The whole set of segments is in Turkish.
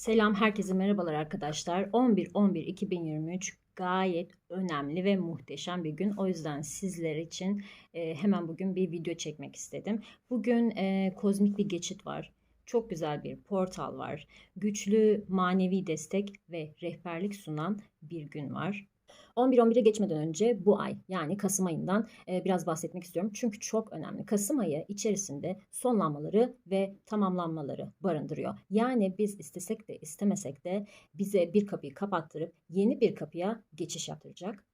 Selam herkese merhabalar arkadaşlar. 11-11-2023 gayet önemli ve muhteşem bir gün. O yüzden sizler için e, hemen bugün bir video çekmek istedim. Bugün e, kozmik bir geçit var. Çok güzel bir portal var. Güçlü manevi destek ve rehberlik sunan bir gün var. 11-11'e geçmeden önce bu ay yani Kasım ayından e, biraz bahsetmek istiyorum. Çünkü çok önemli. Kasım ayı içerisinde sonlanmaları ve tamamlanmaları barındırıyor. Yani biz istesek de istemesek de bize bir kapıyı kapattırıp yeni bir kapıya geçiş yaptıracak.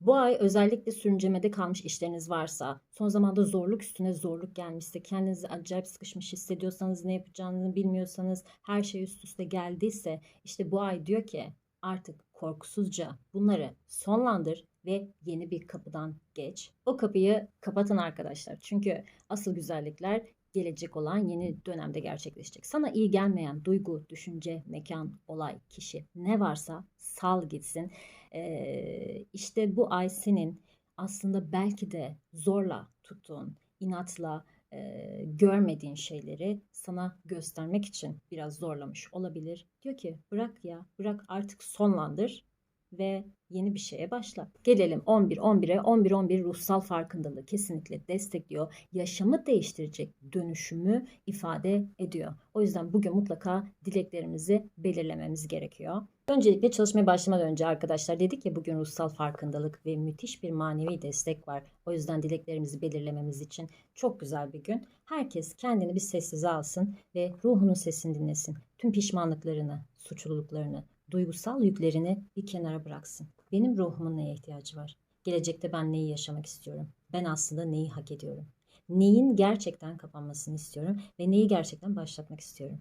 Bu ay özellikle sürüncemede kalmış işleriniz varsa, son zamanda zorluk üstüne zorluk gelmişse, kendinizi acayip sıkışmış hissediyorsanız, ne yapacağını bilmiyorsanız, her şey üst üste geldiyse, işte bu ay diyor ki artık korkusuzca bunları sonlandır ve yeni bir kapıdan geç. O kapıyı kapatın arkadaşlar. Çünkü asıl güzellikler gelecek olan yeni dönemde gerçekleşecek. Sana iyi gelmeyen duygu, düşünce, mekan, olay, kişi ne varsa sal gitsin. Ee, işte bu ay senin aslında belki de zorla tuttuğun, inatla, e, görmediğin şeyleri sana göstermek için biraz zorlamış olabilir. Diyor ki bırak ya bırak artık sonlandır ve yeni bir şeye başla. Gelelim 11-11'e. 11-11 ruhsal farkındalığı kesinlikle destekliyor. Yaşamı değiştirecek dönüşümü ifade ediyor. O yüzden bugün mutlaka dileklerimizi belirlememiz gerekiyor. Öncelikle çalışmaya başlamadan önce arkadaşlar dedik ya bugün ruhsal farkındalık ve müthiş bir manevi destek var. O yüzden dileklerimizi belirlememiz için çok güzel bir gün. Herkes kendini bir sessize alsın ve ruhunun sesini dinlesin. Tüm pişmanlıklarını, suçluluklarını, duygusal yüklerini bir kenara bıraksın. Benim ruhumun neye ihtiyacı var? Gelecekte ben neyi yaşamak istiyorum? Ben aslında neyi hak ediyorum? Neyin gerçekten kapanmasını istiyorum ve neyi gerçekten başlatmak istiyorum?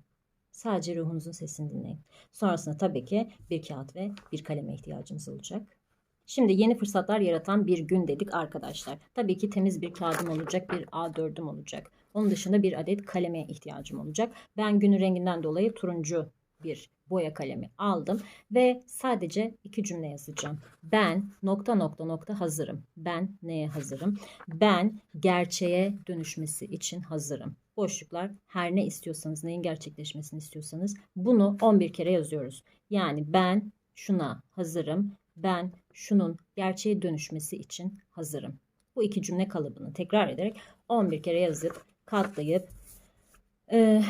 Sadece ruhunuzun sesini dinleyin. Sonrasında tabii ki bir kağıt ve bir kaleme ihtiyacımız olacak. Şimdi yeni fırsatlar yaratan bir gün dedik arkadaşlar. Tabii ki temiz bir kağıdım olacak, bir A4'üm olacak. Onun dışında bir adet kaleme ihtiyacım olacak. Ben günün renginden dolayı turuncu bir boya kalemi aldım ve sadece iki cümle yazacağım. Ben nokta nokta nokta hazırım. Ben neye hazırım? Ben gerçeğe dönüşmesi için hazırım. Boşluklar her ne istiyorsanız, neyin gerçekleşmesini istiyorsanız bunu 11 kere yazıyoruz. Yani ben şuna hazırım. Ben şunun gerçeğe dönüşmesi için hazırım. Bu iki cümle kalıbını tekrar ederek 11 kere yazıp katlayıp e,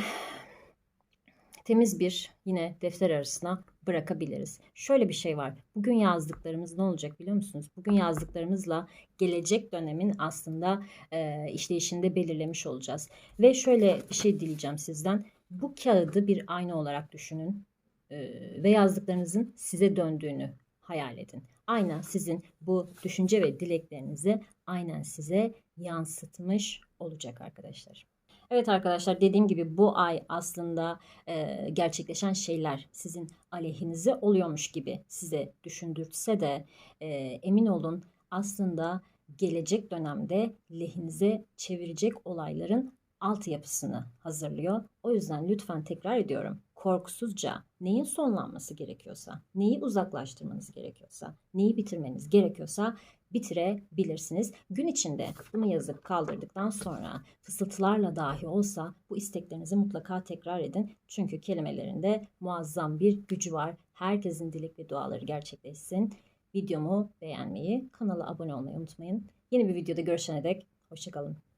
temiz bir yine defter arasına bırakabiliriz. Şöyle bir şey var. Bugün yazdıklarımız ne olacak biliyor musunuz? Bugün yazdıklarımızla gelecek dönemin aslında e, işleyişinde belirlemiş olacağız. Ve şöyle bir şey dileyeceğim sizden. Bu kağıdı bir ayna olarak düşünün e, ve yazdıklarınızın size döndüğünü hayal edin. Ayna sizin bu düşünce ve dileklerinizi aynen size yansıtmış olacak arkadaşlar. Evet arkadaşlar dediğim gibi bu ay aslında e, gerçekleşen şeyler sizin aleyhinize oluyormuş gibi size düşündürtse de e, emin olun aslında gelecek dönemde lehinize çevirecek olayların altyapısını hazırlıyor. O yüzden lütfen tekrar ediyorum korkusuzca neyin sonlanması gerekiyorsa, neyi uzaklaştırmanız gerekiyorsa, neyi bitirmeniz gerekiyorsa bitirebilirsiniz. Gün içinde bunu yazıp kaldırdıktan sonra fısıltılarla dahi olsa bu isteklerinizi mutlaka tekrar edin. Çünkü kelimelerinde muazzam bir gücü var. Herkesin dilek ve duaları gerçekleşsin. Videomu beğenmeyi, kanala abone olmayı unutmayın. Yeni bir videoda görüşene dek hoşçakalın.